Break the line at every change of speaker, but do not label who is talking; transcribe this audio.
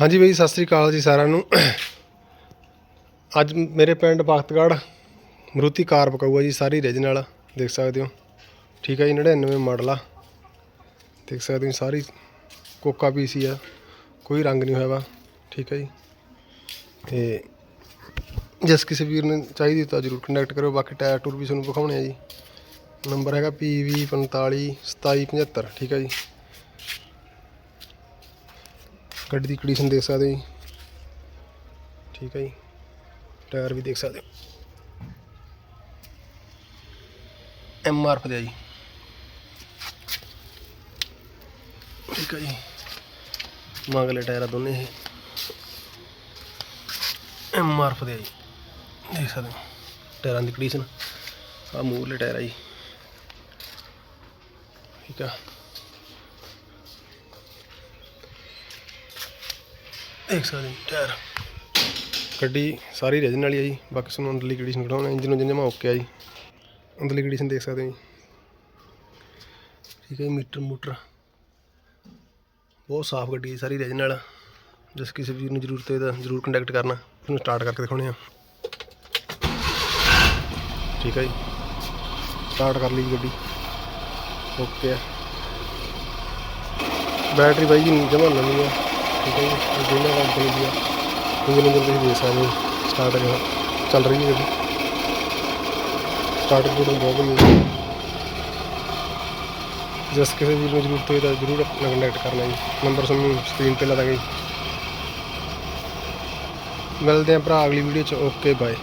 ਹਾਂਜੀ ਬਈ, ਸਤਿ ਸ੍ਰੀ ਅਕਾਲ ਜੀ ਸਾਰਿਆਂ ਨੂੰ। ਅੱਜ ਮੇਰੇ ਪਿੰਡ ਬਖਤਗੜ੍ਹ ਮਰੂਤੀ ਕਾਰ ਪਕਾਊਗਾ ਜੀ, ਸਾਰੀ ਰੀਜਨਲ ਦੇਖ ਸਕਦੇ ਹੋ। ਠੀਕ ਹੈ ਜੀ 99 ਮਾਡਲ ਆ। ਦੇਖ ਸਕਦੇ ਹੋ ਸਾਰੀ ਕੋਕਾ ਪੀਸੀ ਆ, ਕੋਈ ਰੰਗ ਨਹੀਂ ਹੋਇਆ ਵਾ। ਠੀਕ ਹੈ ਜੀ। ਤੇ ਜਿਸ ਕਿਸੇ ਵੀਰ ਨੇ ਚਾਹੀਦੀ ਤਾਂ ਜਰੂਰ ਕੰਟੈਕਟ ਕਰੋ ਬਾਕੀ ਟਾਇਰ ਟੂਰ ਵੀ ਤੁਹਾਨੂੰ ਵਿਖਾਉਣੇ ਆ ਜੀ। ਨੰਬਰ ਹੈਗਾ PV 45 2775 ਠੀਕ ਹੈ ਜੀ। ਗੱਡੀ ਦੀ ਕੰਡੀਸ਼ਨ ਦੇਖ ਸਕਦੇ ਹੋ ਜੀ। ਠੀਕ ਹੈ ਜੀ। ਟਾਇਰ ਵੀ ਦੇਖ ਸਕਦੇ ਹੋ। ਐਮ ਆਰ ਦੇ ਆ ਜੀ। ਠੀਕ ਹੈ ਜੀ। ਮਗਲੇ ਟਾਇਰ ਆ ਦੋਨੇ ਇਹ। ਐਮ ਆਰ ਦੇ ਆ ਜੀ। ਦੇਖ ਸਕਦੇ ਹੋ। ਟਾਇਰਾਂ ਦੀ ਕੰਡੀਸ਼ਨ ਆ ਮੂਰਲੇ ਟਾਇਰ ਆ ਜੀ। ਠੀਕ ਆ। ਦੇਖ ਸਕਦੇ ਹੋ ਟਾਇਰ ਗੱਡੀ ਸਾਰੀ ਰੀਜਨ ਵਾਲੀ ਆ ਜੀ, ਬਾਕੀ ਤੁਹਾਨੂੰ ਅੰਦਰਲੀ ਕੰਡੀਸ਼ਨ ਕਢਾਉਣਾ ਇੰਜਨ ਨੂੰ ਜਮਾ ਓਕੇ ਆ ਜੀ। ਅੰਦਰਲੀ ਕੰਡੀਸ਼ਨ ਦੇਖ ਸਕਦੇ ਹੋ ਜੀ। ਠੀਕ ਹੈ ਜੀ, ਮੀਟਰ ਮੋਟਰ। ਬਹੁਤ ਸਾਫ਼ ਗੱਡੀ ਹੈ ਸਾਰੀ ਰੀਜਨ ਨਾਲ ਜਿਸ ਕਿਸੇ ਵੀਰ ਨੂੰ ਜ਼ਰੂਰਤ ਹੋਏ ਤਾਂ ਜ਼ਰੂਰ ਕੰਟੈਕਟ ਕਰਨਾ। ਤੁਹਾਨੂੰ ਸਟਾਰਟ ਕਰਕੇ ਦਿਖਾਉਣੇ ਆ। ਠੀਕ ਹੈ ਜੀ। ਸਟਾਰਟ ਕਰ ਲਈ ਜੀ ਗੱਡੀ। ਓਕੇ ਬੈਟਰੀ ਬਾਈ ਜੀ ਜਮਾ ਨਵੀਂ ਆ। ਠੀਕ ਹੈ ਜੀ ਜਿਹਨਾਂ ਕੰਪਨੀ ਦੀ ਆ। ਇੰਜਨ ਇੰਜਨ ਤੁਸੀਂ ਦੇਖ ਸਕਦੇ ਹੋ ਸਟਾਰਟ ਜੋ ਚੱਲ ਰਹੀ ਹੈ ਗੱਡੀ ਸਟਾਰਟ ਕੋਡ ਬਹੁਤ ਵਧੀਆ ਜਿਸ ਕਿਸੇ ਵੀਰ ਨੂੰ ਜ਼ਰੂਰਤ ਹੋਵੇ ਤਾਂ ਜ਼ਰੂਰ ਆਪਣਾ ਕੰਟੈਕਟ ਕਰਨਾ ਜੀ। ਨੰਬਰ ਤੁਹਾਨੂੰ ਸਕਰੀਨ ਤੇ ਲਾ ਦਾਂਗੇ ਜੀ। ਮਿਲਦੇ ਹਾਂ ਭਰਾ ਅਗਲੀ ਵੀਡੀਓ 'ਚ। Okay bye